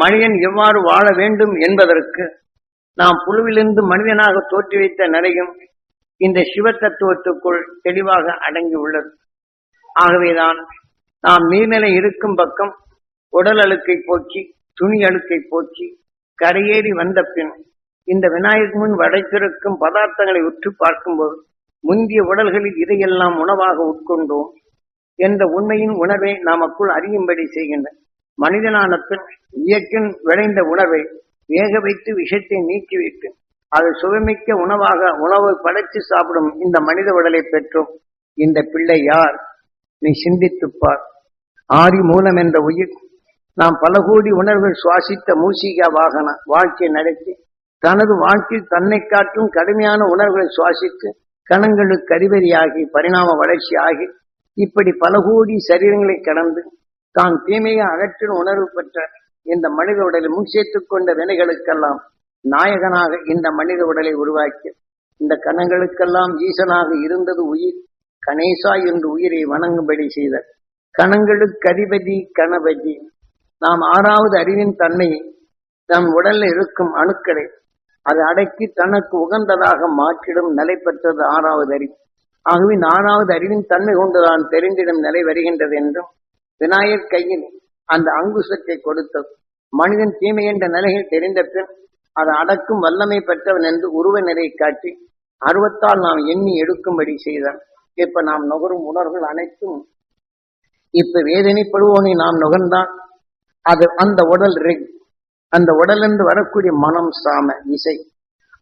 மனிதன் எவ்வாறு வாழ வேண்டும் என்பதற்கு நாம் புழுவிலிருந்து மனிதனாக தோற்றி வைத்த நிறையும் இந்த சிவ தத்துவத்துக்குள் தெளிவாக அடங்கி உள்ளது. ஆகவேதான் நாம் நீர்நிலை இருக்கும் பக்கம் உடல் அழுக்கை போக்கி துணி அழுக்கை போக்கி கரையேறி வந்த பின் இந்த விநாயகர் முன் வடைத்திருக்கும் பதார்த்தங்களை உற்று பார்க்கும்போது முந்திய உடல்களில் இதையெல்லாம் உணவாக உட்கொண்டோம் என்ற உண்மையின் உணர்வை நமக்குள் அறியும்படி செய்கின்றன. மனிதனான பின் இயற்கின் விளைந்த உணவை வேக வைத்து விஷத்தை நீக்கிவிட்டு அது சுவைமிக்க உணவாக உணவு படைத்து சாப்பிடும் இந்த மனித உடலை பெற்றோம். இந்த பிள்ளை யார்? நீ சிந்தித்துப்பார் ஆரி ஆதி மூலம் என்ற உயிர். நாம் பல கோடி உணர்வுகள் சுவாசித்த மூசிகா வாகன வாழ்க்கை நடத்தி தனது வாழ்க்கையில் தன்னை காட்டும் கடுமையான உணர்வுகளை சுவாசித்து கணங்களுக்கு அறிவறியாகி பரிணாம வளர்ச்சி ஆகி இப்படி பல கோடி சரீரங்களை கடந்து தான் தீமையை அகற்றும் உணர்வு பெற்ற இந்த மனித உடலை முன் கொண்ட வினைகளுக்கெல்லாம் நாயகனாக இந்த மனித உடலை உருவாக்கி இந்த கணங்களுக்கெல்லாம் ஈசனாக இருந்தது உயிர் கணேசா என்று உயிரை வணங்கும்படி செய்த கணங்களுக்கு அதிபதி கணபதி. நாம் ஆறாவது அறிவின் தன்மையை நம் உடலில் இருக்கும் அணுக்களை அது அடக்கி தனக்கு உகந்ததாக மாற்றிடும் நிலை பெற்றது ஆறாவது அறிவு. ஆகவே ஆறாவது அறிவின் தன்மை கொண்டுதான் தெரிந்திடும் நிலை வருகின்றது என்றும் விநாயகர் கையில் அந்த அங்குசத்தை கொடுத்தது மனிதன் தீமை என்ற நிலையில் தெரிந்த பின் அதை அடக்கும் வல்லமை பெற்றவன் என்று உருவ நிலை காட்டி அருவத்தால் நாம் எண்ணி எடுக்கும்படி செய்தான். இப்ப நாம் நுகரும் உணர்வுகள் அனைத்தும் இப்ப வேதனைப்படுவோனை நாம் நுகர்ந்தான். அது அந்த உடல் ரிக் அந்த உடலிருந்து வரக்கூடிய மனம் சாம இசை.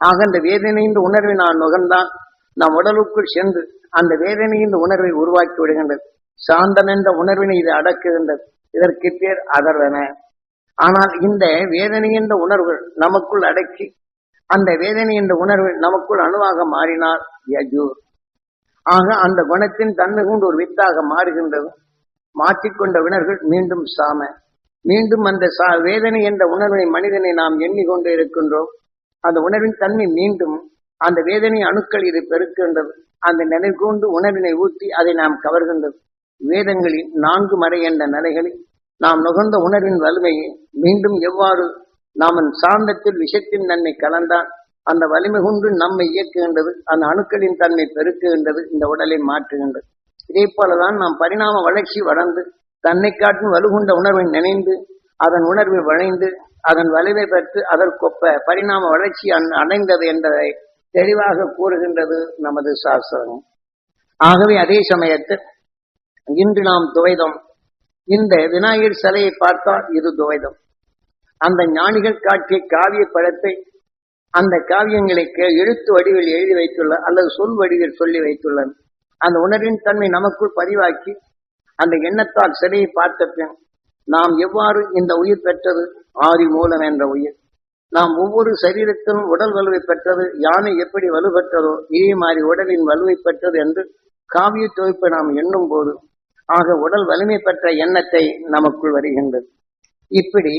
ஆக அந்த வேதனையின் உணர்வை நான் நுகர்ந்தான். நம் உடலுக்குள் சென்று அந்த வேதனையின் உணர்வை உருவாக்கி விடுகின்றது. சாந்தம் என்ற உணர்வினை இது அடக்குகின்றது. இதற்கு பேர் அதர்வன. ஆனால் இந்த வேதனை என்ற உணர்வுகள் நமக்குள் அடக்கி அந்த வேதனை என்ற உணர்வு நமக்குள் அணுவாக மாறினார் யஜூர் ஆக அந்த குணத்தின் தன்மை கொண்டு ஒரு வித்தாக மாறுகின்றது. மாற்றிக்கொண்ட வினர்கள் மீண்டும் சாம. மீண்டும் அந்த சா வேதனை என்ற உணர்வை மனிதனை நாம் எண்ணிக்கொண்டு இருக்கின்றோம். அந்த உணர்வின் தன்மை மீண்டும் அந்த வேதனை அணுக்கள் இது பெருக்கின்றது. அந்த நிலை கொண்டு உணர்வினை ஊற்றி அதை நாம் கவர்கின்றது. வேதங்களில் நான்கு மறை என்ற நிலைகளில் நாம் நுகர்ந்த உணர்வின் வலிமையை மீண்டும் எவ்வாறு நாம் சாந்தத்தில் விஷத்தின் நன்மை கலந்தால் அந்த வலிமை கொண்டு நம்மை இயக்குகின்றது அந்த அணுக்களின் தன்மை பெருக்குகின்றது இந்த உடலை மாற்றுகின்றது. இதே போலதான் நாம் பரிணாம வளர்ச்சி வளர்ந்து தன்னை காட்டும் வலுகுண்ட உணர்வை நினைந்து அதன் உணர்வை வளைந்து அதன் வலிமை பெற்று அதற்கொப்ப பரிணாம வளர்ச்சி அடைந்தது என்பதை தெளிவாக கூறுகின்றது நமது சாஸ்திரம். ஆகவே அதே சமயத்தில் இன்று நாம் துவைதம். இந்த விநாயகர் சிலையை பார்த்தால் இது துவைதம். அந்த ஞானிகள் காட்டிய காவிய படத்தை அந்த காவியங்களை எழுத்து வடிவில் எழுதி வைத்துள்ள அல்லது சொல் வடிவில் சொல்லி வைத்துள்ளன. அந்த உணர்வின் தன்மை நமக்குள் பதிவாக்கி அந்த எண்ணத்தால் சிலையை பார்த்த பின் நாம் எவ்வாறு இந்த உயிர் பெற்றது? ஆரி மூலம் என்ற உயிர். நாம் ஒவ்வொரு சரீரத்திலும் உடல் வலுவை பெற்றது யானை எப்படி வலு பெற்றதோ இதே மாதிரி உடலின் வலுவை பெற்றது என்று காவிய தொகுப்பை நாம் எண்ணும் போது ஆக உடல் வலிமை பெற்ற எண்ணத்தை நமக்குள் வருகின்றது. இப்படி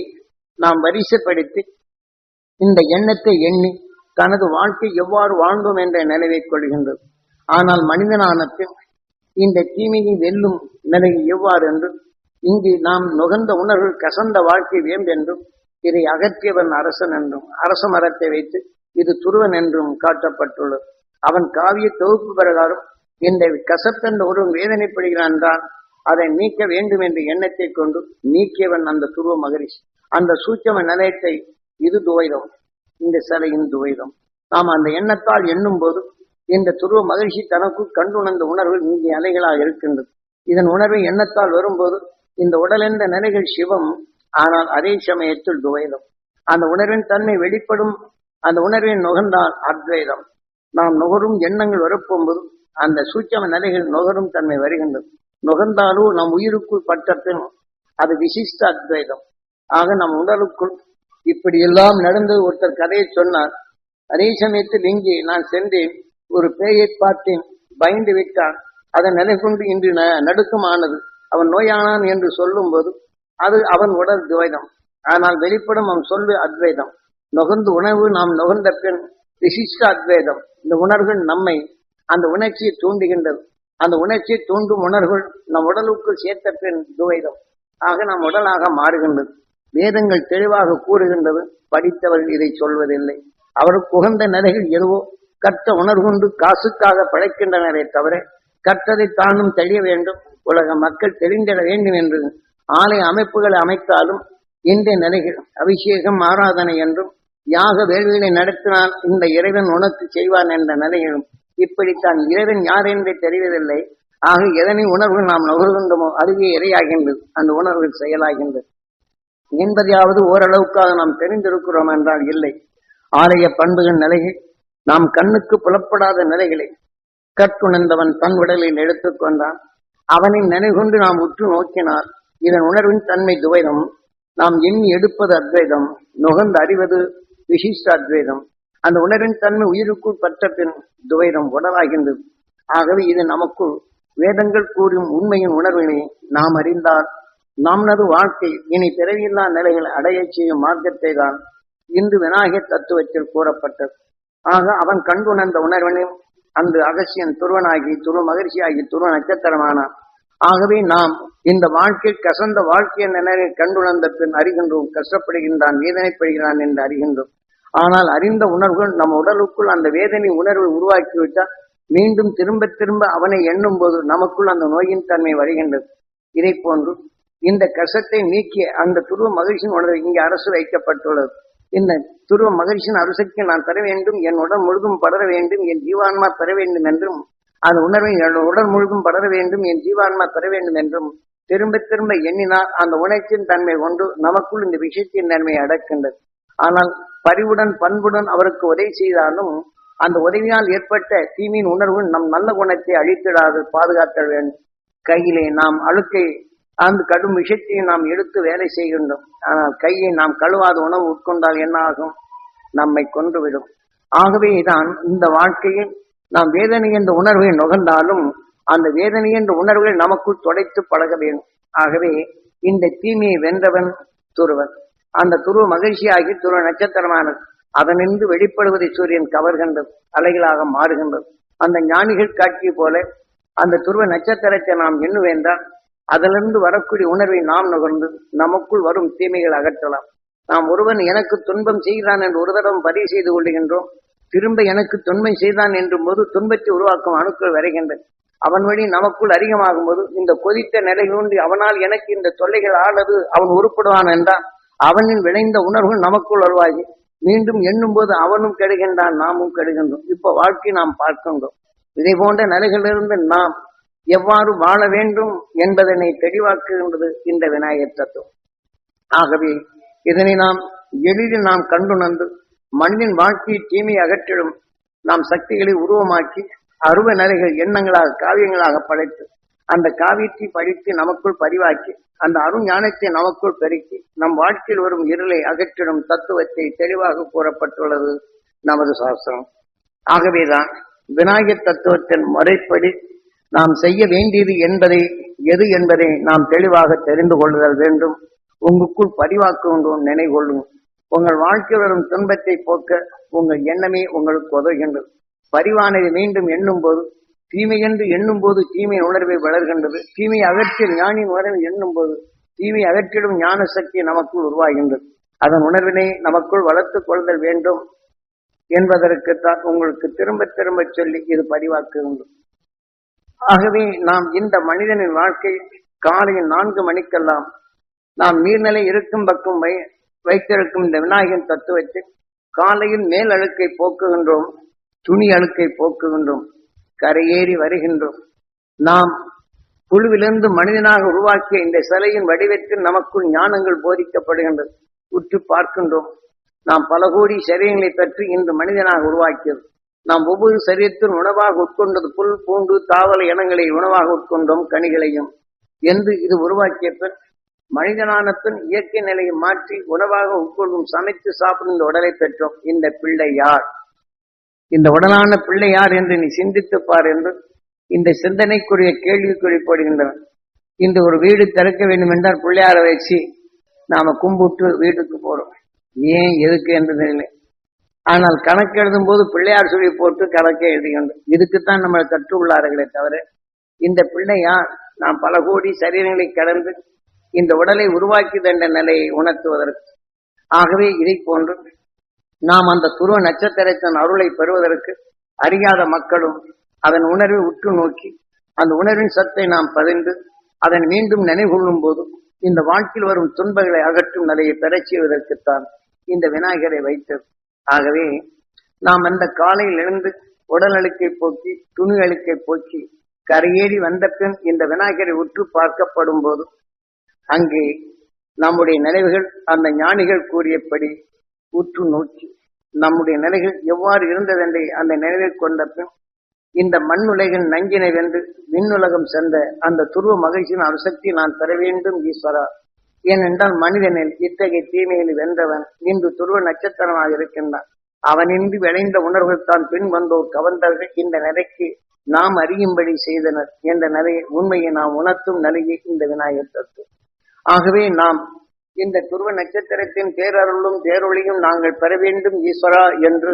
நாம் வரிசைப்படுத்தி இந்த எண்ணத்தை எண்ணி தனது வாழ்க்கை எவ்வாறு வாழ்ந்தோம் என்ற நினைவை கொள்கின்றது. ஆனால் மனிதனான இந்த தீமையை வெல்லும் நிலை எவ்வாறு என்றும் இங்கு நாம் நுகர்ந்த உணர்வுகள் கசந்த வாழ்க்கை வேம்பென்றும் இதை அகற்றியவன் அரசன் என்றும் அரச மரத்தை வைத்து இது துருவன் என்றும் காட்டப்பட்டுள்ளது. அவன் காவிய தொகுப்பு பிரகாரம் இந்த கசப்பென்று ஒருவன் வேதனைப்படுகிறான் என்றால் அதை நீக்க வேண்டும் என்ற எண்ணத்தை கொண்டு நீக்கியவன் அந்த துருவ மகரிஷி. அந்த சூட்சம நிலையத்தை இது துவைதம் இந்த சிலையின் துவைதம். நாம் அந்த எண்ணத்தால் எண்ணும் போது இந்த துருவ மகிழ்ச்சி தனக்கு கண்டுணர்ந்த உணர்வு இங்கே அலைகளாக இருக்கின்றது. இதன் உணர்வு எண்ணத்தால் வரும்போது இந்த உடல் நிலைகள் சிவம் ஆனால் அதே சமயத்தில் துவைதம். அந்த உணர்வின் தன்மை வெளிப்படும் அந்த உணர்வின் நுகர்ந்தால் அத்வைதம். நாம் நுகரும் எண்ணங்கள் வரப்போகும்போது அந்த சூட்சம நிலைகள் நுகரும் தன்மை வருகின்றது. நுகர்ந்தாலும் நம் உயிருக்குள் பட்ட அது விசிஷ்ட அத்வைதம். ஆக நம் உடலுக்குள் இப்படி எல்லாம் நடந்து ஒருத்தர் கதையை சொன்னார். அதே சமயத்தில் இங்கே நான் சென்றேன் ஒரு பேயை பார்த்தேன் பயந்து விட்டான். அதை நிலை கொண்டு இன்று ந- நடுக்கமானது. அவன் நோயானான் என்று சொல்லும்போது அது அவன் உடல் துவைதம். ஆனால் வெளிப்படும் அவன் சொல்லு அத்வைதம். நுகர்ந்து உணவு நாம் நுகர்ந்த பின் விசிஷ்ட அத்வைதம். இந்த உணர்வுகள் நம்மை அந்த உணர்ச்சியை தூண்டுகின்றது. அந்த உணர்ச்சியை தூண்டும் உணர்வுகள் நம் உடலுக்குள் சேர்த்த பின் துவைதம். ஆக நம் உடலாக மாறுகின்றது. வேதங்கள் தெளிவாக கூறுகின்றது. படித்தவர்கள் இதை சொல்வதில்லை. அவருக்கு உகந்த நிலைகள் எதுவோ கற்ற உணர்வுண்டு காசுக்காக பழைக்கின்றனரே தவிர கற்றதை தானும் தெளிய வேண்டும். உலக மக்கள் தெரிந்திட வேண்டும் என்று ஆலய அமைப்புகளை அமைத்தாலும் இன்றைய நிலைகள் அபிஷேகம் ஆராதனை என்றும் யாக வேள்விகளை நடத்தினால் இந்த இறைவன் உனக்கு செய்வான் என்ற நிலையிலும் இப்படித்தான் இறைவன் யார் என்று தெரிவதில்லை ஆக எதனை உணர்வு நாம் நுகர்கின்றோமோ அதுவே இறையாகின்றது அந்த உணர்வு செயலாகின்றது. என்பதையாவது ஓரளவுக்காக நாம் தெரிந்திருக்கிறோம் என்றால் இல்லை. ஆலய பண்புகள் நிலைகள் நாம் கண்ணுக்கு புலப்படாத நிலைகளை கற்றுணர்ந்தவன் தன் உடலில் எடுத்துக்கொண்டான் அவனின் நினைகொண்டு நாம் உற்று நோக்கினார் இதன் உணர்வின் தன்மை துவைதம். நாம் எண்ணி எடுப்பது அத்வைதம். நுகர்ந்து அறிவது விசிஷ்ட அத்வைதம். அந்த உணர்வின் தன்மை உயிருக்குள் பற்ற பின் துவைரம் உடலாகின்றது ஆகவே இது நமக்குள் வேதங்கள் கூறும் உண்மையின் உணர்வினை நாம் அறிந்தால் நமது வாழ்க்கை இனி பிறவியில்லா நிலைகள் அடைய செய்யும் மார்க்கத்தை தான் இந்து விநாயகர் தத்துவத்தில் கூறப்பட்டது. ஆக அவன் கண்டுணர்ந்த உணர்வனையும் அந்த அகசியன் துருவனாகி துருவ மகிழ்ச்சியாகி துருவ நட்சத்திரமானான் ஆகவே நாம் இந்த வாழ்க்கை கசந்த வாழ்க்கை நிலையை கண்டுணர்ந்த பின் அறிகின்றோம் கஷ்டப்படுகின்றான் வேதனைப்படுகிறான் என்று அறிகின்றோம். ஆனால் அறிந்த உணர்வுகள் நம் உடலுக்குள் அந்த வேதனை உணர்வை உருவாக்கிவிட்டால் மீண்டும் திரும்ப திரும்ப அவனை எண்ணும் போது நமக்குள் அந்த நோயின் தன்மை வருகின்றது. இதை போன்று இந்த கசத்தை நீக்கிய அந்த துருவ மகிழ்ச்சியின் உணர்வு இங்கே அரசு வைக்கப்பட்டுள்ளது. இந்த துருவ மகிழ்ச்சியின் அரசுக்கு நான் தர வேண்டும் என் உடல் முழுதும் படர வேண்டும் என் ஜீவான்மா பெற வேண்டும் என்றும் அந்த உணர்வை என் உடல் முழுதும் படர வேண்டும் என் ஜீவான்மா பெற வேண்டும் என்றும் திரும்ப திரும்ப எண்ணினால் அந்த உணர்ச்சியின் தன்மை கொண்டு நமக்குள் இந்த விஷயத்தின் தன்மை அடக்கின்றது. ஆனால் பரிவுடன் பண்புடன் அவருக்கு உதவி செய்தாலும் அந்த உதவியால் ஏற்பட்ட தீமையின் உணர்வு நம் நல்ல குணத்தை அழித்திடாது பாதுகாத்தல் வேண்டும். கையிலே நாம் அழுக்கை அந்த கடும் விஷயத்தை நாம் எடுத்து வேலை செய்கின்றோம். ஆனால் கையை நாம் கழுவாத உணவு உட்கொண்டால் என்ன ஆகும் நம்மை கொன்றுவிடும். ஆகவே தான் இந்த வாழ்க்கையில் நாம் வேதனை என்ற உணர்வை நுகர்ந்தாலும் அந்த வேதனை என்ற உணர்வுகள் நமக்குள் தொடைத்து பழக வேண்டும். ஆகவே இந்த தீமையை வென்றவன் துருவன். அந்த துருவ மகிழ்ச்சியாகி துருவ நட்சத்திரமானது அதனின்று வெளிப்படுவதை சூரியன் கவர்கின்றது அலைகளாக மாறுகின்றது. அந்த ஞானிகள் காட்சியை போல அந்த துருவ நட்சத்திரத்தை நாம் எண்ணுவேன்றால் அதிலிருந்து வரக்கூடிய உணர்வை நாம் நுகர்ந்து நமக்குள் வரும் தீமைகள் அகற்றலாம். நாம் ஒருவன் எனக்கு துன்பம் செய்கிறான் என்று ஒரு தடவை பதிவு செய்து கொள்கின்றோம் திரும்ப எனக்கு துன்பம் செய்தான் என்றும் போது துன்பத்தை உருவாக்கும் அணுக்கள் வருகின்றன. அவன் வழி நமக்குள் அதிகமாகும் போது இந்த கொதித்த நிலை ஒன்றி அவனால் எனக்கு இந்த தொல்லைகள் ஆனது அவன் உருப்படுவான் என்றான் அவனின் விளைந்த உணர்வு நமக்குள் வருவாகி மீண்டும் எண்ணும் போது அவனும் கெடுகின்றான் நாமும் கெடுகின்றோம். இப்ப வாழ்க்கை நாம் பார்க்கின்றோம். இதை போன்ற நிலைகளிலிருந்து நாம் எவ்வாறு வாழ வேண்டும் என்பதனை தெளிவாக்குகின்றது இந்த விநாயகர் தத்துவம். ஆகவே இதனை நாம் எளிதில் நாம் கண்டுணர்ந்து மண்ணின் வாழ்க்கையை தீமை அகற்றிடும் நாம் சக்திகளை உருவமாக்கி அருவ நிலைகள் எண்ணங்களாக காவியங்களாக படைத்து அந்த காவியத்தை படித்து நமக்குள் பதிவாக்கி அந்த அருஞானத்தை நமக்குள் பெருக்கி நம் வாழ்க்கையில் வரும் இருளை அகற்றிடும் தத்துவத்தை தெளிவாக கூறப்பட்டுள்ளது நமது சாஸ்திரம். ஆகவேதான் விநாயகர் தத்துவத்தின் முறைப்படி நாம் செய்ய வேண்டியது என்பதை எது என்பதை நாம் தெளிவாக தெரிந்து கொள்ளுதல் வேண்டும். உங்களுக்குள் பதிவாக்குகின்றோம் நினைகொள்ளும் உங்கள் வாழ்க்கையில் வரும் துன்பத்தை போக்க உங்கள் எண்ணமே உங்களுக்கு உதவுகின்றது. பரிவானதை மீண்டும் எண்ணும் போது தீமை என்று எண்ணும் போது தீமை உணர்வை வளர்கின்றது. தீமை அகற்றிய ஞானியின் உணர்வை எண்ணும் போது தீமை அகற்றிடும் ஞான சக்தி நமக்குள் உருவாகின்றது. அதன் உணர்வினை நமக்குள் வளர்த்துக் கொள்தல் வேண்டும் என்பதற்குத்தான் உங்களுக்கு திரும்ப திரும்ப சொல்லி இது பதிவாக்குகின்றோம். ஆகவே நாம் இந்த மனிதனின் வாழ்க்கை காலையில் நான்கு மணிக்கெல்லாம் நாம் நீர்நிலை இருக்கும் பக்கம் வை வைத்திருக்கும் இந்த விநாயகன் தத்துவத்தை காலையில் மேல் அழுக்கை போக்குகின்றோம் துணி அழுக்கை போக்குகின்றோம். கரையேறி வருகின்றோம். நாம் குழுவிலிருந்து மனிதனாக உருவாக்கிய இந்த சிலையின் வடிவத்தில் நமக்குள் ஞானங்கள் போதிக்கப்படுகின்றது. உற்று பார்க்கின்றோம். நாம் பல கோடி சரீரங்களை பற்றி இன்று மனிதனாக உருவாக்கியது. நாம் ஒவ்வொரு சரீரத்தின் உணவாக உட்கொண்டது புல் பூண்டு தாவல இனங்களை உணவாக உட்கொண்டோம் கனிகளையும். என்று இது உருவாக்கிய பின் மனிதனான பின் இயற்கை நிலையை மாற்றி உணவாக உட்கொள்ளும் சமைத்து சாப்பிடும் இந்த உடலை பெற்றோம். இந்த பிள்ளை யார்? இந்த உடலான பிள்ளை யார் என்று நீ சிந்தித்து பார் என்று இந்த சிந்தனைக்குரிய கேள்விக்குறி போடுகின்றன. இந்த ஒரு வீடு திறக்க வேண்டும் என்றால் பிள்ளையார வச்சு நாம கும்பிட்டு வீட்டுக்கு போறோம். ஏன் எதுக்கு என்று தெரியல. ஆனால் கணக்கு எழுதும் போது பிள்ளையார் சொல்லி போட்டு கணக்கே எழுதுகின்றோம் இதுக்குத்தான் நம்மளை கற்றுள்ளார்களே தவிர இந்த பிள்ளையார் நாம் பல கோடி சரீரங்களை கடந்து இந்த உடலை உருவாக்கியது என்ற நிலையை உணர்த்துவதற்கு. ஆகவே இதை போன்று நாம் அந்த துருவ நட்சத்திரத்தின் அருளை பெறுவதற்கு அறியாத மக்களும் அதன் உணர்வை உற்று நோக்கி அந்த உணர்வின் சத்தை நாம் பதிந்து அதன் மீண்டும் நினைவுகொள்ளும் போது இந்த வாழ்க்கையில் வரும் துன்பங்களை அகற்றும் நிலையை பெறச் செய்வதற்குத்தான் இந்த விநாயகரை வைத்தது ஆகவே நாம் அந்த காலையில் எழுந்து உடல் அழுக்கை போக்கி துணி அழுக்கை போக்கி கரையேறி வந்த பின் இந்த விநாயகரை உற்று பார்க்கப்படும் போது அங்கே நம்முடைய நினைவுகள் அந்த ஞானிகள் கூறியபடி உற்று நோக்கி நம்முடைய நிலைகள் எவ்வாறு இருந்ததென்றே அந்த நினைவை கொண்ட பின் இந்த மண்ணுலகின் நஞ்சினை வென்று விண்ணுலகம் சென்ற அந்த துருவ மகிழ்ச்சியின் அணுசக்தி நான் பெற வேண்டும் ஈஸ்வரா. ஏனென்றால் மனிதனில் இத்தகைய தீமையில் வென்றவன் இன்று துருவ நட்சத்திரமாக இருக்கின்றான். அவனின்றி விளைந்த உணர்வுகள் தான் பின் வந்தோர் கவர்ந்தவர்கள். இந்த நிலைக்கு நாம் அறியும்படி செய்தனர் என்ற நிலையை உண்மையை நாம் உணர்த்தும் நிலையை இந்த விநாயகர் தத்துவம். ஆகவே நாம் இந்த துருவ நட்சத்திரத்தின் பேரருளும் பேரொழியும் நாங்கள் பெற வேண்டும் ஈஸ்வரா என்று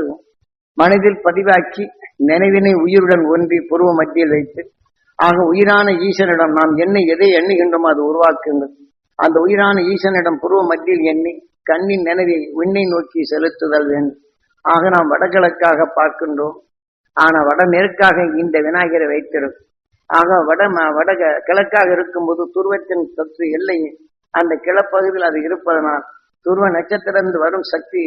மனதில் பதிவாக்கி நினைவினை உயிருடன் ஒன்றி புருவ மத்தியில் வைத்து ஆக உயிரான ஈசனிடம் நாம் என்ன எதை எண்ணுகின்றோமோ அது உருவாக்குங்கள். அந்த உயிரான ஈசனிடம் புருவ மத்தியில் எண்ணி கண்ணின் நினைவை விண்ணை நோக்கி செலுத்துதல் வேண்டும். ஆக நாம் வடகிழக்காக பார்க்கின்றோம். ஆனால் வடமேற்காக இந்த விநாயகரை வைத்திருக்கும் ஆக வட ம- வட கிழக்காக இருக்கும்போது துருவத்தின் சற்று எல்லை அந்த கிளப்பகுதியில் அது இருப்பதனால் துருவ நட்சத்திரந்து வரும் சக்தி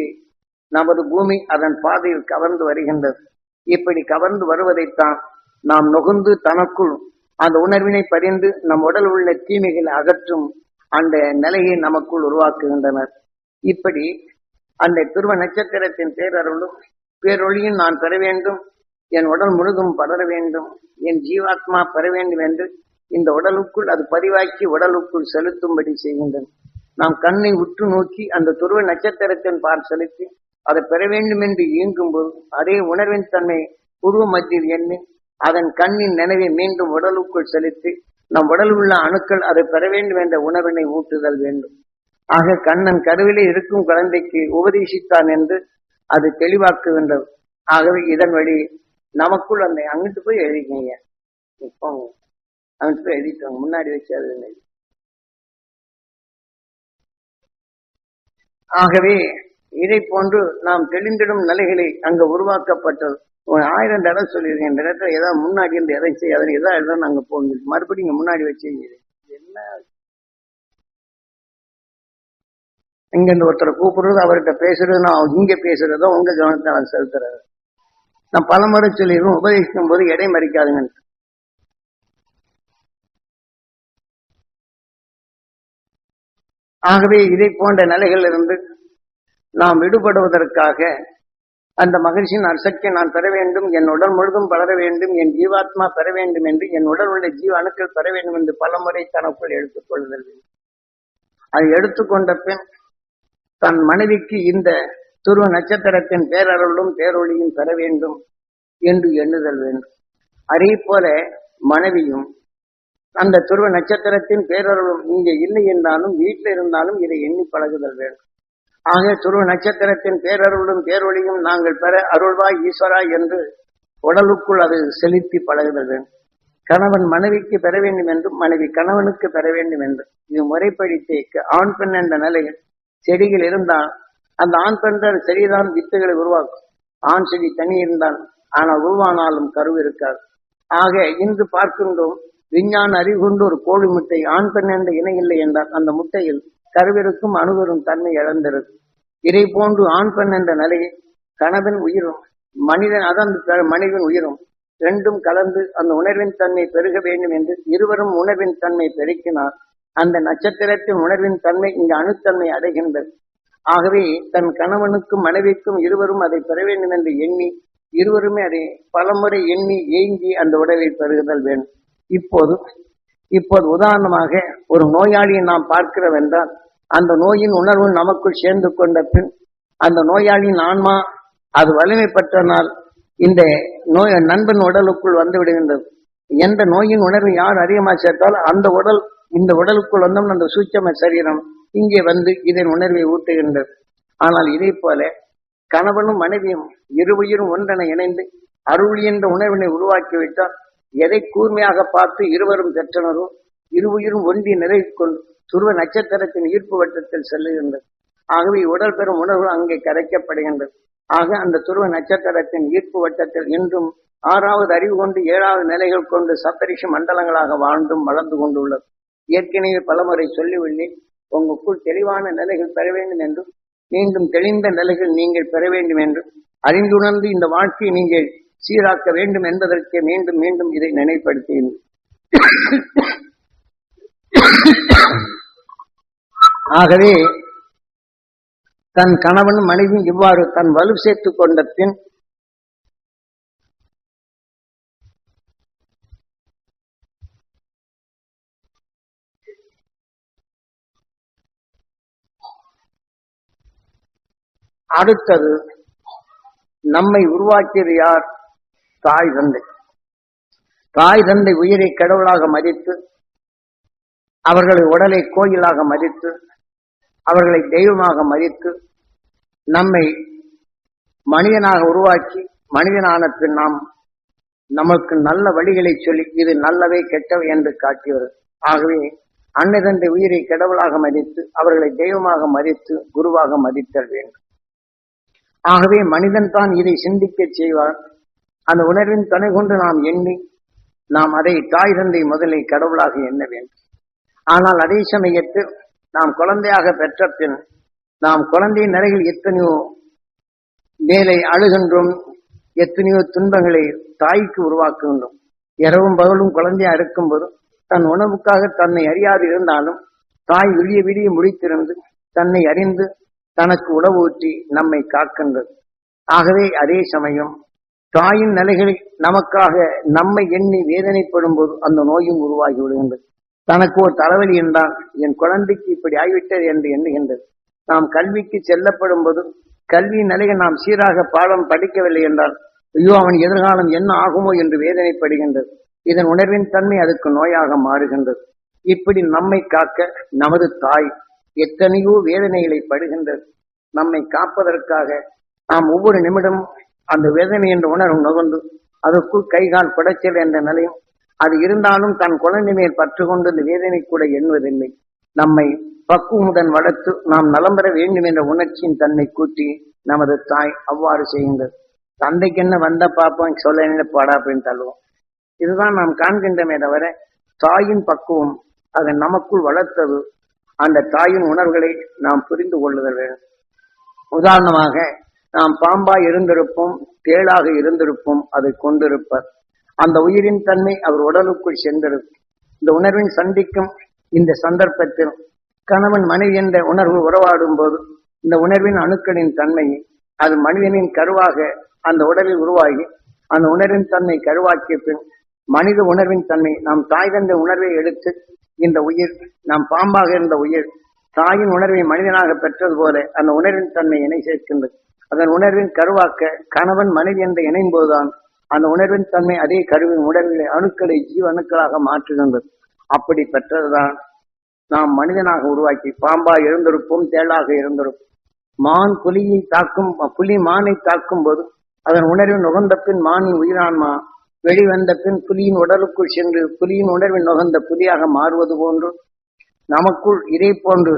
நமது பூமி அதன் பாதையில் கவர்ந்து வருகின்றது. இப்படி கவர்ந்து வருவதைத்தான் நாம் நுகர்ந்து தனக்குள் அந்த உணர்வினை பறிந்து நம் உடல் உள்ள தீமைகளை அகற்றும் அந்த நிலையை நமக்குள் உருவாக்குகின்றனர். இப்படி அந்த துருவ நட்சத்திரத்தின் பேரருளும் பேரொழியும் நான் பெற வேண்டும் என் உடல் முழுதும் படர வேண்டும் என் ஜீவாத்மா பெற வேண்டும் என்று இந்த உடலுக்குள் அது பதிவாக்கி உடலுக்குள் செலுத்தும்படி செய்கின்றன. நாம் கண்ணை உற்று நோக்கி அந்த துருவ நட்சத்திரத்தின் பால் செலுத்தி அதை பெற வேண்டும் என்று இயங்கும் போது அதே உணர்வின் தன்மை உருவ மத்தியில் எண்ணி அதன் கண்ணின் நினைவை மீண்டும் உடலுக்குள் செலுத்தி நம் உடலில் உள்ள அணுக்கள் அதை பெற வேண்டும் என்ற உணர்வினை ஊட்டுதல் வேண்டும். ஆக கண்ணன் கருவிலே இருக்கும் குழந்தைக்கு உபதேசித்தான் என்று அது தெளிவாக்குகின்றது. ஆகவே இதன் வழி நமக்குள் அந்த அங்கிட்டு போய் எழுதிக்கீங்க. இப்போ அவன் போய் எழுதிட்டாங்க முன்னாடி வச்சு எழுதுங்க ஆகவே இதை போன்று நாம் தெளிந்திடும் நிலைகளை அங்க உருவாக்கப்பட்டது. ஆயிரம் தடவை சொல்லியிருக்கேன். இந்த இடத்துல ஏதாவது முன்னாடி இருந்து எதை செய்ய அதனை எதாவது எழுதணும் அங்க போகணும் மறுபடியும் இங்க முன்னாடி வச்சு என்ன? இங்க இருந்து ஒருத்தரை கூப்பிடுறது அவர்கிட்ட பேசுறது நான் இங்க பேசுறதோ உங்க கவனத்தை நான் செலுத்துறது. நான் பல முறை சொல்லிடுவோம் உபதேசிக்கும் போது இடை மறிக்காதுங்க ஆகவே இதை போன்ற நிலைகளிலிருந்து நாம் விடுபடுவதற்காக அந்த மகிழ்ச்சியின் அசக்தியை நான் பெற வேண்டும் என் உடல் முழுதும் வளர வேண்டும் என் ஜீவாத்மா பெற வேண்டும் என்று என் உடல் உள்ள ஜீவ அணுக்கள் பெற வேண்டும் என்று பலமுறை தனக்குள் எடுத்துக்கொள்ளுதல் அதை எடுத்துக்கொண்ட பின் தன் மனைவிக்கு இந்த துருவ நட்சத்திரத்தின் பேரருளும் பேரொழியும் பெற வேண்டும் என்று எண்ணுதல் வேண்டும். அதே போல மனைவியும் அந்த துருவ நட்சத்திரத்தின் பேரருளும் இங்கே இல்லை என்றாலும் வீட்டில் இருந்தாலும் இதை எண்ணி பழகுதல் வேண்டும். ஆக துருவ நட்சத்திரத்தின் பேரருளும் பேரொழியும் நாங்கள் பெற அருள்வாய் ஈஸ்வரா என்று உடலுக்குள் அது செலுத்தி பழகுதல் வேண்டும். கணவன் மனைவிக்கு பெற வேண்டும் என்றும் மனைவி கணவனுக்கு பெற வேண்டும் என்றும். இது முறைப்படி தேக்க ஆண் பெண் என்ற நிலையில் செடிகள் இருந்தால் அந்த ஆண் பெண்கள் செடிதான் வித்துகளை உருவாக்கும். ஆண் செடி தனி இருந்தால் ஆனால் உருவானாலும் கருவு இருக்காது. ஆக இன்று பார்க்கின்றோம் விஞ்ஞான அறிகொண்டு ஒரு கோழி முட்டை ஆண் பெண் என்ற இணை இல்லை என்றால் அந்த முட்டையில் கருவிருக்கும் அணுவரும் தன்மை இழந்திருக்கும். இதை போன்று ஆண் பெண் என்ற நிலையை கணவன் உயிரும் மனிதன் அதன் மனிதன் உயிரும் ரெண்டும் கலந்து அந்த உணர்வின் தன்மை பெருக வேண்டும் என்று இருவரும் உணர்வின் தன்மை பெருக்கினார் அந்த நட்சத்திரத்தின் உணர்வின் தன்மை இங்கு அணுத்தன்மை அடைகின்றது. ஆகவே தன் கணவனுக்கும் மனைவிக்கும் இருவரும் அதை பெற வேண்டும் என்று எண்ணி இருவருமே அதை பலமுறை எண்ணி ஏங்கி அந்த உடலை பெறுதல் வேண்டும். இப்போது இப்போது உதாரணமாக ஒரு நோயாளியை நாம் பார்க்கிறோம் என்றால் அந்த நோயின் உணர்வு நமக்குள் சேர்ந்து கொண்ட பின் அந்த நோயாளியின் ஆன்மா அது வலிமை பெற்றனால் இந்த நோய் நண்பன் உடலுக்குள் வந்து விடுகின்றது. எந்த நோயின் உணர்வு யார் அதிகமாக சேர்த்தாலும் அந்த உடல் இந்த உடலுக்குள் வந்தோம் அந்த சூட்சம சரீரம் இங்கே வந்து இதன் உணர்வை ஊட்டுகின்றது. ஆனால் இதே போல கணவனும் மனைவியும் இரு உயிரும் ஒன்றென இணைந்து அருள் என்ற உணர்வினை உருவாக்கிவிட்டால் எதை கூர்மையாக பார்த்து இருவரும் பெற்றனரோ இரு உயிரும் ஒன்றி நிலை கொண்டு துருவ நட்சத்திரத்தின் ஈர்ப்பு வட்டத்தில் செல்லுகின்றது ஆகவே உடல் பெறும் உணர்வு அங்கே கரைக்கப்படுகின்றது. ஆக அந்த துருவ நட்சத்திரத்தின் ஈர்ப்பு வட்டத்தில் இன்றும் ஆறாவது அறிவு கொண்டு ஏழாவது நிலைகள் கொண்டு சப்தரிஷி மண்டலங்களாக வாழ்ந்தும் வளர்ந்து கொண்டுள்ளது. ஏற்கனவே பலமுறை சொல்லியுள்ளேன் உங்களுக்குள் தெளிவான நிலைகள் பெற வேண்டும் என்றும் மீண்டும் தெளிந்த நிலைகள் நீங்கள் பெற வேண்டும் என்றும் அறிந்துணர்ந்து இந்த வாழ்க்கையை நீங்கள் சீராக்க வேண்டும் என்பதற்கு மீண்டும் மீண்டும் இதை நினைப்படுத்தினேன். ஆகவே தன் கணவன் மனைவி இவ்வாறு தன் வலு சேர்த்துக் கொண்ட பின் அடுத்தது நம்மை உருவாக்கியது யார்? தாய் தந்தை. தாய் தந்தை உயிரை கடவுளாக மதித்து அவர்களை உடலை கோயிலாக மதித்து அவர்களை தெய்வமாக மதித்து நம்மை மனிதனாக உருவாக்கி மனிதனான பின் நாம் நமக்கு நல்ல வழிகளை சொல்லி இது நல்லவை கெட்டவை என்று காட்டியவர். ஆகவே அன்னை தந்தை உயிரை கடவுளாக மதித்து அவர்களை தெய்வமாக மதித்து குருவாக மதித்தல் வேண்டும். ஆகவே மனிதன் தான் இதை சிந்திக்கச் செய்வான். அந்த உணர்வின் துணை கொண்டு நாம் எண்ணி நாம் அதை தாய் தந்தை முதலில் கடவுளாக எண்ண வேண்டும். ஆனால் அதே சமயத்தில் நாம் குழந்தையாக பெற்ற பின் நாம் குழந்தை நிலையில் எத்தனையோ மேலே அழுகின்றோம் எத்தனையோ துன்பங்களை தாய்க்கு உருவாக்குகின்றோம். இரவும் பகலும் குழந்தையா இருக்கும்போது தன் உணவுக்காக தன்னை அறியாது இருந்தாலும் தாய் விடிய விடிய முடித்திருந்து தன்னை அறிந்து தனக்கு உணவு ஊற்றி நம்மை காக்கின்றது. ஆகவே அதே சமயம் தாயின் நிலைகளை நமக்காக நம்மை எண்ணி வேதனைப்படும் போது அந்த நோயும் உருவாகி விடுகின்றது. தனக்கு ஒரு தலைவலி என்றால் என் குழந்தைக்கு இப்படி ஆகிவிட்டது என்று எண்ணுகின்றது. நாம் கல்விக்கு செல்லப்படும் போது கல்வி நிலையை நாம் சீராக பாடம் படிக்கவில்லை என்றால் ஐயோ அவன் எதிர்காலம் என்ன ஆகுமோ என்று வேதனைப்படுகின்றது. இதன் உணர்வின் தன்மை அதுக்கு நோயாக மாறுகின்றது. இப்படி நம்மை காக்க நமது தாய் எத்தனையோ வேதனைகளை படுகின்றது. நம்மை காப்பதற்காக நாம் ஒவ்வொரு நிமிடம் அந்த வேதனை என்ற உணர்வு நுகர்ந்து அதற்குள் கைகால் குடைச்சல் என்ற நிலையும் அது இருந்தாலும் தன் குழந்தை மேல் பற்று கொண்டு இந்த வேதனை கூட எண்ணுவதில்லை. நம்மை பக்குவமுடன் வளர்த்து நாம் நலம் பெற வேண்டும் என்ற உணர்ச்சியின் தன்மை கூட்டி நமது தாய் அவ்வாறு செய்யுங்கள். தந்தைக்கு என்ன வந்த பாப்போம் சொல்ல பாடா அப்படின்னு தள்ளுவோம். இதுதான் நாம் காண்கின்றமே தவிர தாயின் பக்குவம் அதை நமக்குள் வளர்த்தது அந்த தாயின் உணர்வுகளை நாம் புரிந்து கொள்ளுதல் வேண்டும். உதாரணமாக நாம் பாம்பாய் இருந்திருப்போம் தேளாக இருந்திருப்போம் அதை கொண்டிருப்பர். அந்த உயிரின் தன்மை அவர் உடலுக்குள் சென்றிருக்கும் இந்த உணர்வின் சந்திக்கும் இந்த சந்தர்ப்பத்தில் கணவன் மனைவி என்ற உணர்வு உறவாடும் போது இந்த உணர்வின் அணுக்களின் தன்மை அது மனிதனின் கருவாக அந்த உடலில் உருவாகி அந்த உணர்வின் தன்மை கருவாக்கிய பின் மனித உணர்வின் தன்மை நாம் தாய் தந்த உணர்வை எடுத்து இந்த உயிர் நாம் பாம்பாக இருந்த உயிர் தாயின் உணர்வை மனிதனாக பெற்றது போல அந்த உணர்வின் தன்மை இணை சேர்க்கின்றது. அதன் உணர்வின் கருவாக்க கணவன் மனைவி என்று இணையும் போதுதான் அந்த உணர்வின் தன்மை அதே கருவின் உடலிலே அணுக்களை ஜீவ அணுக்களாக மாற்றுகின்றது. அப்படி பெற்றதுதான் நாம் மனிதனாக உருவாக்கி பாம்பா இருந்திருப்போம் தேளாக இருந்திருப்போம் மான் புலியை தாக்கும் புலி மானை தாக்கும் போது அதன் உணர்வின் நுகர்ந்த பின் மானின் உயிரான்மா வெளிவந்த பின் புலியின் உடலுக்குள் சென்று புலியின் உணர்வின் நுகர்ந்த புலியாக மாறுவது போன்று நமக்குள் இதே போன்று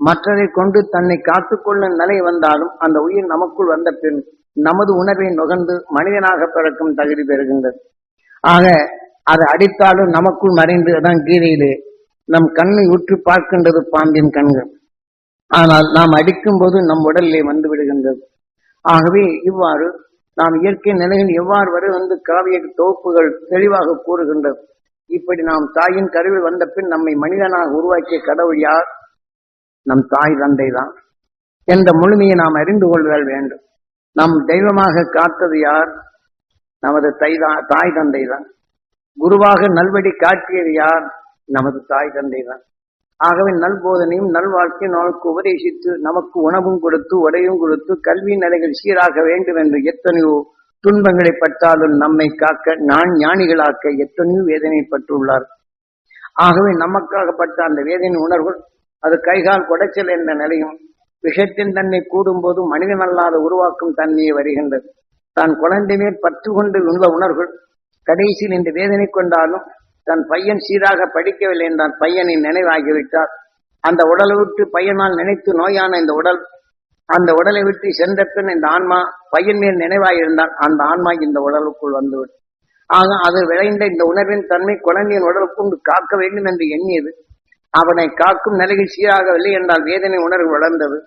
மற்றதை கொண்டு தன்னை காத்துக்கொள்ளும் நிலை வந்தாலும் அந்த உயிர் நமக்குள் வந்த பின் நமது உணர்வை நுகர்ந்து மனிதனாக பிறக்கும் தகுதி பெறுகின்றது. ஆக அதை அடித்தாலும் நமக்குள் மறைந்து அதான் கீதையிலே நம் கண்ணை உற்று பார்க்கின்றது பாம்பின் கண்கள். ஆனால் நாம் அடிக்கும் போது நம் உடலிலே வந்து விடுகின்றது. ஆகவே இவ்வாறு நாம் இயற்கை நிலையில் எவ்வாறு வரை வந்து காவிய தொகுப்புகள் தெளிவாக கூறுகின்றது இப்படி நாம் தாயின் கருவில் வந்த பின் நம்மை மனிதனாக உருவாக்கிய கடவுள் யார்? நம் தாய் தந்தை தான் என்ற முழுமையை நாம் அறிந்து கொள்ளுதல் வேண்டும். நம் தெய்வமாக காத்தது யார்? நமது தைதா தாய் தந்தை தான் குருவாக நல்வடி காட்டியது யார்? நமது தாய் தந்தை தான் ஆகவே நல்போதனையும் நல்வாழ்க்கையும் நமக்கு உபதேசித்து நமக்கு உணவும் கொடுத்து உடையும் கொடுத்து கல்வி நிலைகள் சீராக வேண்டும் என்று எத்தனையோ துன்பங்களை பட்டாலும் நம்மை காக்க நான் ஞானிகளாக்க எத்தனையோ வேதனைப்பட்டுள்ளார். ஆகவே நமக்காகப்பட்ட அந்த வேதனை உணர்வுகள் அது கைகால் குடைச்சல் என்ற நிலையும் விஷத்தின் தன்னை கூடும்போது மனிதனல்லாத உருவாக்கும் தன்மையை வருகின்றது. தான் குழந்தை மேல் பற்று கொண்டு உள்ள உணர்வுகள் கடைசியில் இந்த வேதனை கொண்டாலும் தன் பையன் சீராக படிக்கவில்லை என்றால் பையனின் நினைவாகிவிட்டார். அந்த உடலை விட்டு பையனால் நினைத்து நோயான இந்த உடல் அந்த உடலை விட்டு சென்ற பின் இந்த ஆன்மா பையன் மேல் நினைவாயிருந்தால் அந்த ஆன்மா இந்த உடலுக்குள் வந்துவிடும். ஆக அது விளைந்த இந்த உணர்வின் தன்மை குழந்தையின் உடலுக்குண்டு காக்க வேண்டும் என்று எண்ணியது அவனை காக்கும் நிலையில் சீராகவில்லை என்றால் வேதனை உணர்வு வளர்ந்தது.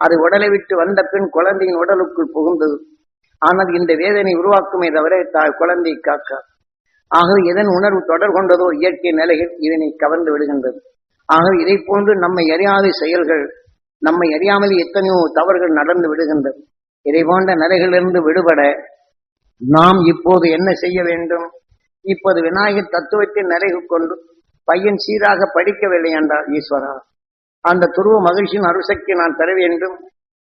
அது உடலை விட்டு வந்த பின் குழந்தையின் உடலுக்குள் புகுந்தது. ஆனால் இந்த வேதனை உருவாக்குமே தவிர தாய் குழந்தை காக்க. ஆகவே எதன் உணர்வு தொடர் கொண்டதோ இயற்கை நிலையில் இதனை கவர்ந்து விடுகின்றது. ஆகவே இதை போன்று நம்மை அறியாத செயல்கள் நம்மை அறியாமல் எத்தனையோ தவறுகள் நடந்து விடுகின்றது. இதை போன்ற நிலைகளிலிருந்து விடுபட நாம் இப்போது என்ன செய்ய வேண்டும்? இப்போது விநாயகர் தத்துவத்தின் நிறைவு கொண்டு பையன் சீராக படிக்கவில்லை என்றார் ஈஸ்வரா. அந்த துருவ மகிழ்ச்சியின் அருசக்தி நான் பெற வேண்டும்.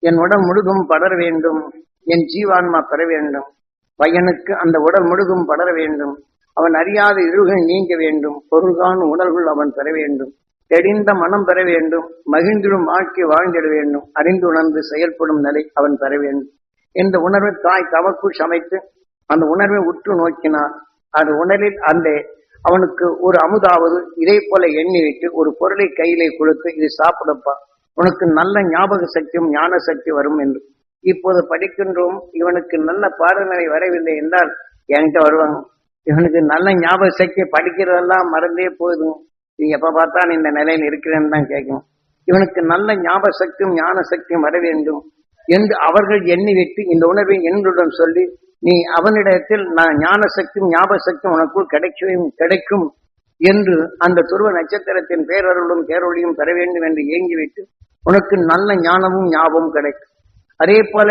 என் உடல் முழுதும் படர வேண்டும். என் ஜீவான்மா பெற வேண்டும். பையனுக்கு அந்த உடல் முழுதும் படர வேண்டும். அவன் அறியாத இருள்கள் நீங்க வேண்டும். பொருள்கான் உணர்வுகள் அவன் பெற வேண்டும். தெளிந்த மனம் பெற வேண்டும். மகிழ்ந்திடும் வாழ்க்கை வாழ்ந்திட வேண்டும். அறிந்து உணர்ந்து செயல்படும் நிலை அவன் பெற வேண்டும். இந்த உணர்வை தாய் தமக்குள் சமைத்து அந்த உணர்வை உற்று நோக்கினார். அது உணரில் அந்த அவனுக்கு ஒரு அமுதாவது இதே போல எண்ணி வைத்து ஒரு பொருளை கையிலே கொடுத்து இது சாப்பிடப்பா. உனக்கு நல்ல ஞாபக சக்தியும் ஞான சக்தி வரும் என்று. இப்போது படிக்கின்றோம் இவனுக்கு நல்ல பாடநிலை வரவில்லை என்றால் என்கிட்ட வருவாங்க. இவனுக்கு நல்ல ஞாபக சக்தி படிக்கிறதெல்லாம் மறந்தே போதும் நீ எப்ப பார்த்தாலும் இந்த நிலையில் இருக்கிறேன்னு தான் கேட்கணும் இவனுக்கு நல்ல ஞாபக சக்தியும் ஞான சக்தியும் வர வேண்டும் என்று அவர்கள் எண்ணி வைத்து இந்த உணர்வை என்னுடன் சொல்லி நீ அவனிடத்தில் நான் ஞான சக்தியும் ஞாபக சக்தியும் உனக்குள் கிடைக்கும் கிடைக்கும் என்று அந்த துருவ நட்சத்திரத்தின் பேரருளும் பேரொழியும் பெற வேண்டும் என்று ஏங்கிவிட்டு உனக்கு நல்ல ஞானமும் ஞாபகம் கிடைக்கும். அதே போல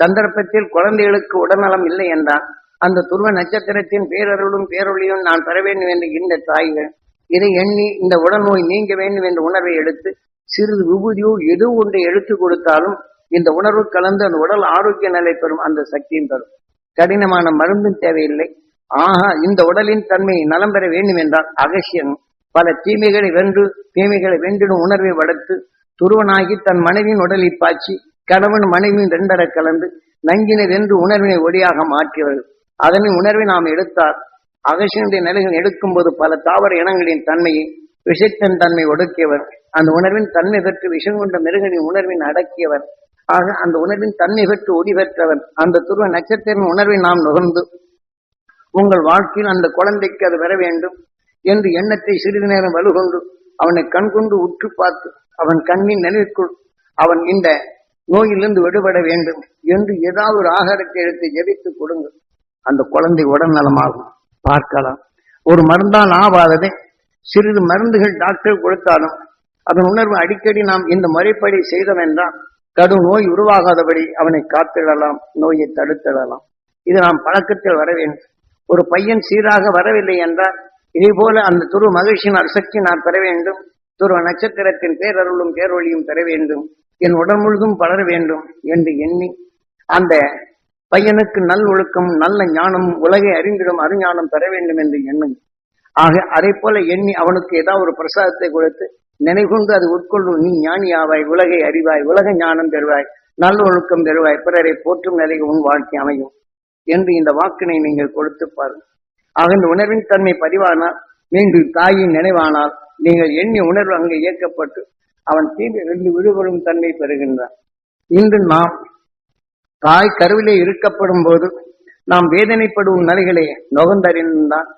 சந்தர்ப்பத்தில் குழந்தைகளுக்கு உடல்நலம் இல்லை என்றால் அந்த துருவ நட்சத்திரத்தின் பேரருளும் பேரொழியும் நான் பெற வேண்டும் என்று இந்த தாய்கள் இதை எண்ணி இந்த உடல் நோய் நீங்க வேண்டும் என்ற உணர்வை எடுத்து சிறிது விபூதியோ எது ஒன்றை எடுத்து கொடுத்தாலும் இந்த உணர்வு கலந்து அந்த உடல் ஆரோக்கிய நிலை பெறும் அந்த சக்தியும் தரும். கடினமான மருந்தும் தேவையில்லை. ஆஹா இந்த உடலின் தன்மையை நலம் பெற வேண்டும் என்றால் அகசியம் பல தீமைகளை வென்று தீமைகளை வென்றிடும் உணர்வை வளர்த்து துருவனாகி தன் மனைவியின் உடலை பாய்ச்சி கணவன் மனைவியின் ரெண்டரை கலந்து நங்கினை வென்று உணர்வினை ஒளியாக மாற்றியவர்கள் அதனை உணர்வை நாம் எடுத்தால் அகசியனுடைய நிலைகள் எடுக்கும்போது பல தாவர இனங்களின் தன்மையை விஷத்தன் தன்மை ஒடுக்கியவர். அந்த உணர்வின் தன்மை பெற்று விஷம் கொண்ட மிருகனின் உணர்வின் அடக்கியவர். ஆக அந்த உணர்வின் தன்மை பெற்று ஒளி பெற்றவன். அந்த துருவ நட்சத்திரம் உணர்வை நாம் நுகர்ந்து உங்கள் வாழ்க்கையில் அந்த குழந்தைக்கு அது வர வேண்டும் என்று எண்ணத்தை சிறிது நேரம் வலுகொண்டு அவனை கண்கொண்டு உற்று பார்த்து அவன் கண்ணின் நினைவுக்குள் அவன் இந்த நோயிலிருந்து விடுபட வேண்டும் என்று ஏதாவது ஒரு ஆகாரத்தை எடுத்து ஜெபித்து கொடுங்கள் அந்த குழந்தை உடல் நலமாகும். பார்க்கலாம். ஒரு மருந்தால் ஆவாததை சிறிது மருந்துகள் டாக்டர் கொடுத்தாலும் அதன் உணர்வு அடிக்கடி நாம் இந்த முறைப்படி செய்தோம் என்றால் கடும் நோய் உருவாகாதபடி அவனை காத்திடலாம் நோயை தடுத்திடலாம். இது நாம் பழக்கத்தில் வர வேண்டும். ஒரு பையன் சீராக வரவில்லை என்றால் இதே போல அந்த துரு மகிழ்ச்சியின் அரசக்தி நான் பெற வேண்டும். துருவ நட்சத்திரத்தின் பேரருளும் பேரொழியும் பெற வேண்டும். என் உடல் முழுதும் பலர வேண்டும் என்று எண்ணி அந்த பையனுக்கு நல் ஒழுக்கம் நல்ல ஞானம் உலகை அறிந்திடும் அருஞானம் பெற வேண்டும் என்று எண்ணும். ஆக அதை போல எண்ணி அவனுக்கு ஏதாவது ஒரு பிரசாதத்தை கொடுத்து நினைகொண்டு அது உட்கொள்ளும். நீ ஞானி ஆவாய் உலகை அறிவாய் உலக ஞானம் பெறுவாய் நல்ல ஒழுக்கம் பெறுவாய் பிறரை போற்றும் நிலை உன் வாழ்க்கை அமையும் என்று இந்த வாக்கினை நீங்கள் கொடுத்து பாருங்கள். ஆக இந்த உணர்வின் தன்மை பதிவானால் நீங்கள் தாயின் நினைவானால் நீங்கள் எண்ணி உணர்வு அங்கே இயக்கப்பட்டு அவன் தீமையிலிருந்து விடுபடும் தன்மை பெறுகின்றான். இன்று நாம் தாய் கருவிலே இருக்கப்படும் போது நாம் வேதனைப்படும் நிலைகளை நுகர்ந்தறிந்தான்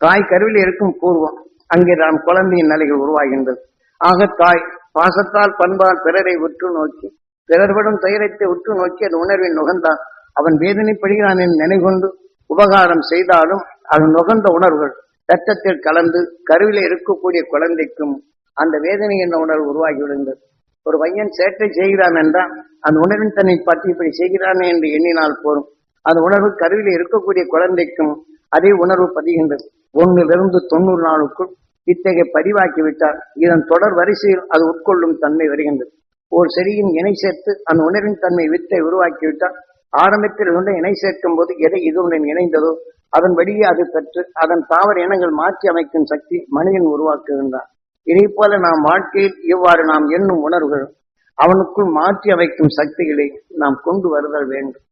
தாய் கருவிலே இருக்கும் பூர்வம் அங்கே நாம் குழந்தையின் நிலைகள் உருவாகின்றது. ஆக தாய் பாசத்தால் பண்பால் பிறரை உற்று நோக்கி. பிறர்படும் துயரத்தை உற்று நோக்கி அது உணர்வின் நுகர்ந்தான். அவன் வேதனைப்படுகிறான் என்று நினைகொண்டு உபகாரம் செய்தாலும் அது நுகர்ந்த உணர்வுகள். ரத்தத்தில் கலந்து கருவில இருக்கக்கூடிய குழந்தைக்கும் அந்த வேதனை என்ற உணர்வு உருவாகி விடுகிறது. ஒரு பையன் சேட்டை செய்கிறான் என்றால் அந்த உணர்வின் தன்னை பற்றி இப்படி செய்கிறானே என்று எண்ணினால் போரும். அந்த உணர்வு கருவில இருக்கக்கூடிய குழந்தைக்கும் அதே உணர்வு பதிகின்றது. ஒன்னிலிருந்து தொண்ணூறு நாளுக்குள் இத்தகைய பதிவாக்கி விட்டார். இதன் தொடர் வரிசையில் அது உட்கொள்ளும் தன்மை வருகின்றது. ஓர் செடியின் இணை சேர்த்து அந்த உணர்வின் தன்மை வித்தை உருவாக்கிவிட்டால் ஆரம்பத்தில் ஒன்றை இணை சேர்க்கும் போது எதை இதனுடன் இணைந்ததோ அதன் வழியே அது பெற்று அதன் தாவர இனங்கள் மாற்றி அமைக்கும் சக்தி மனிதன் உருவாக்குகின்றான். இதே போல நாம் வாழ்க்கையில் இவ்வாறு நாம் எண்ணும் உணர்வுகள் அவனுக்குள் மாற்றி அமைக்கும் சக்திகளை நாம் கொண்டு வருதல் வேண்டும்.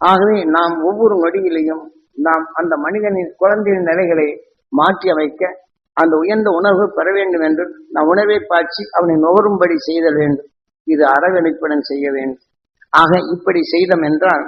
ஆகவே நாம் ஒவ்வொரு நொடியிலையும் நாம் அந்த மனிதனின் குழந்தையின் நிலைகளை மாற்றி அமைக்க அந்த உயர்ந்த உணர்வு பெற வேண்டும் என்று நம் உணவை பாய்ச்சி அவனை நுகரும்படி செய்தல் வேண்டும். இது அரவணைப்புடன் செய்ய வேண்டும். ஆக இப்படி செய்தம் என்றால்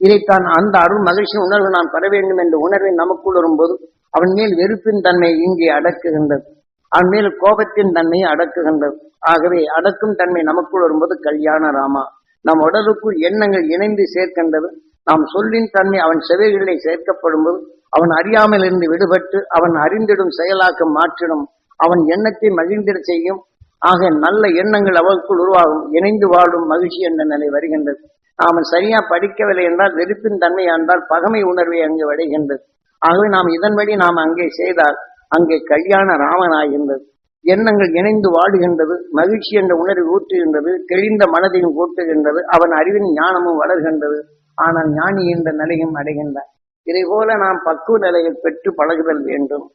இதைத்தான் அந்த அருள் மகிழ்ச்சி உணர்வு நாம் பெற வேண்டும் என்ற உணர்வை நமக்குள் வரும்போது அவன் மேல் வெறுப்பின் தன்மை இங்கே அடக்குகின்றது. அவன் மேல் கோபத்தின் தன்மையை அடக்குகின்றது. ஆகவே அடக்கும் தன்மை நமக்குள் வரும்போது கல்யாண ராமா. நம் உடலுக்குள் எண்ணங்கள் இணைந்து சேர்க்கின்றது. நாம் சொல்லின் தன்மை அவன் செவைகளிலே சேர்க்கப்படும் போது அவன் அறியாமல் இருந்து விடுபட்டு அவன் அறிந்திடும் செயலாக்கம் மாற்றிடும். அவன் எண்ணத்தை மகிழ்ந்திட செய்யும். ஆக நல்ல எண்ணங்கள் அவளுக்குள் உருவாகும். இணைந்து வாழும் மகிழ்ச்சி என்ற நிலை வருகின்றது. நாம் சரியா படிக்கவில்லை என்றால் வெறுப்பின் தன்மை என்றால் பகமை உணர்வை அங்கு வடைகின்றது. ஆகவே நாம் இதன்படி நாம் அங்கே செய்தால் அங்கே கல்யாண ராமனாகின்றது. எண்ணங்கள் இணைந்து வாடுகின்றது மகிழ்ச்சி என்ற உணர்வு ஊற்றுகின்றது. தெளிந்த மனதையும் கூட்டுகின்றது அவன் அறிவின் ஞானமும் வளர்கின்றது. ஆனால் ஞானி என்ற நிலையும் அடைகின்றார். இதை போல நாம் பக்குவ நிலையை பெற்று பழகுதல் வேண்டும்.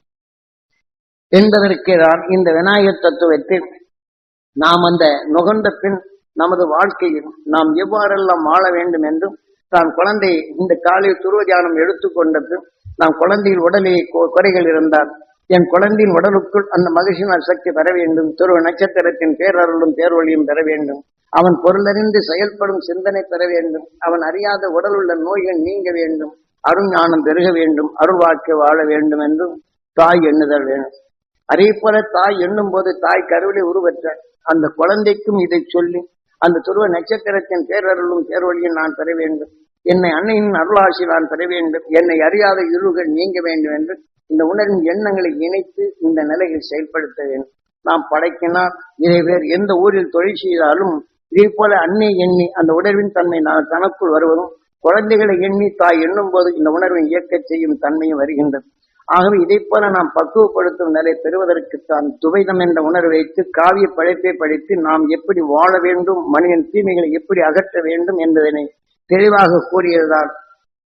என்பதற்கு தான் இந்த விநாயகர் தத்துவத்தில் நாம் அந்த நுகர்ந்த பின் நமது வாழ்க்கையில் நாம் எவ்வாறெல்லாம் வாழ வேண்டும் என்றும் தான் குழந்தை இந்த காலையில் துருவ தியானம் எடுத்துக்கொண்ட பின் நாம் குழந்தையின் உடலில் கொ- குறைகள் இருந்தால் என் குழந்தையின் உடலுக்குள் அந்த மகிழ்ச்சியின் சக்தி பெற வேண்டும். துருவ நட்சத்திரத்தின் பேரருளும் பேரொழியும் பெற வேண்டும். அவன் பொருளறிந்து செயல்படும் சிந்தனை பெற வேண்டும். அவன் அறியாத உடல் உள்ள நோய்கள் நீங்க வேண்டும். அருஞானம் பெருக வேண்டும் அருள் வாழ்க்கை வாழ வேண்டும் என்றும் தாய் எண்ணுதல் வேணும். அதே போல தாய் எண்ணும் போது தாய் கருவிலை உருவற்ற அந்த குழந்தைக்கும் இதை சொல்லி அந்த துருவ நட்சத்திரத்தின் பேரருளும் பேரொழியும் நான் பெற வேண்டும். என்னை அன்னையின் அருளாசி நான் பெற வேண்டும். என்னை அறியாத இருள்கள் நீங்க வேண்டும் என்று இந்த உணர்வின் எண்ணங்களை இணைத்து இந்த நிலையில் செயல்படுத்த வேண்டும். நாம் படைக்கினால் இதை வேறு எந்த ஊரில் தொழில் செய்தாலும் இதே போல அன்னை எண்ணி அந்த உணர்வின் தன்மை நான் தனக்குள் வருவதும் குழந்தைகளை எண்ணி தாய் எண்ணும் போது இந்த உணர்வை இயக்க செய்யும் தன்மையும் வருகின்றது. ஆகவே இதை போல நாம் பக்குவப்படுத்தும் நிலை பெறுவதற்குத்தான் துவைதம் என்ற உணர்வை வைத்து காவிய படைப்பை படித்து நாம் எப்படி வாழ வேண்டும் மனிதன் தீமைகளை எப்படி அகற்ற வேண்டும் என்பதனை தெளிவாக கூறியதுதான்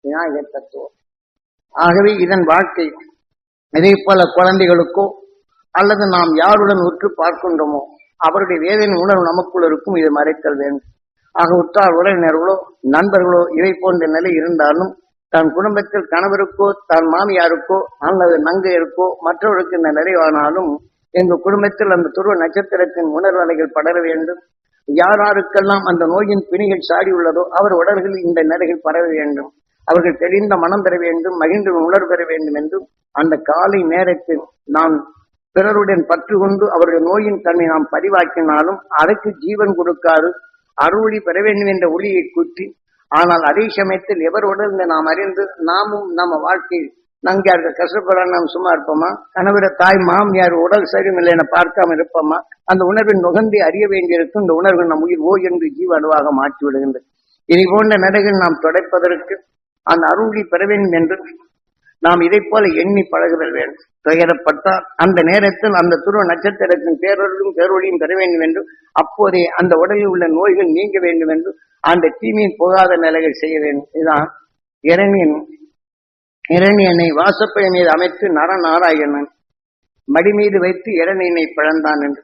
விநாயகர் தத்துவம். ஆகவே இதன் வாழ்க்கை இதே போல குழந்தைகளுக்கோ அல்லது நாம் யாருடன் உற்று பார்க்கின்றோமோ அவருடைய வேதனை உணர்வு நமக்குள் இருக்கும் இதை மறைத்தல் வேண்டும். ஆக உற்றார் உறவினர்களோ நண்பர்களோ இவை போன்ற நிலை இருந்தாலும் தன் குடும்பத்தில் கணவருக்கோ தன் மாமியாருக்கோ அல்லது நங்கையருக்கோ மற்றவருக்கு இந்த நிறைவானாலும் எங்கள் குடும்பத்தில் அந்த துருவ நட்சத்திரத்தின் உணர்வலைகள் படர வேண்டும். யாராருக்கெல்லாம் அந்த நோயின் பிணிகள் சாடி உள்ளதோ அவர் உடல்களில் இந்த நிலைகள் பரவ வேண்டும். அவர்கள் தெளிந்த மனம் பெற வேண்டும் மகிழ்ந்து உணர்வு பெற வேண்டும் என்றும் அந்த காலை நேரத்தில் நாம் பிறருடன் பற்று கொண்டு அவருடைய நோயின் தன்னை நாம் பதிவாக்கினாலும் அதற்கு ஜீவன் கொடுக்காது. அருளி பெற வேண்டும் என்ற ஒளியை குத்தி ஆனால் அதே சமயத்தில் எவர் உடல்ந்து நாம் அறிந்து நாமும் நம்ம வாழ்க்கையில் நங்காருக்கு கஷ்டப்பட நாம் சும்மா இருப்போமா? கணவர தாய் மாமியார் உடல் சரியில்லை என பார்க்காம இருப்போமா? அந்த உணர்வின் நுகர்ந்து அறிய வேண்டியிருக்கும் இந்த உணர்வு நம் உயிர். ஓ என்று ஜீவ அணுவாக மாற்றி விடுகின்றது இதை போன்ற நடைகள் நாம் துடைப்பதற்கு அந்த அருளி பெற வேண்டும் என்று நாம் இதை போல எண்ணி பழகுதல் வேண்டும். துயரப்பட்டால் அந்த நேரத்தில் அந்த துருவ நட்சத்திரத்தின் பேரொழியும் பேரொழியும் பெற வேண்டும் என்றும் அப்போதே அந்த உடலில் உள்ள நோய்கள் நீங்க வேண்டும் என்றும் அந்த தீமையின் போகாத நிலைகள் செய்ய வேண்டும். இதுதான் இரணியன் இரணியனை வாசப்பை மீது அமைத்து நரநாராயணன் மடி மீது வைத்து இரணியனை பிழந்தான் என்று.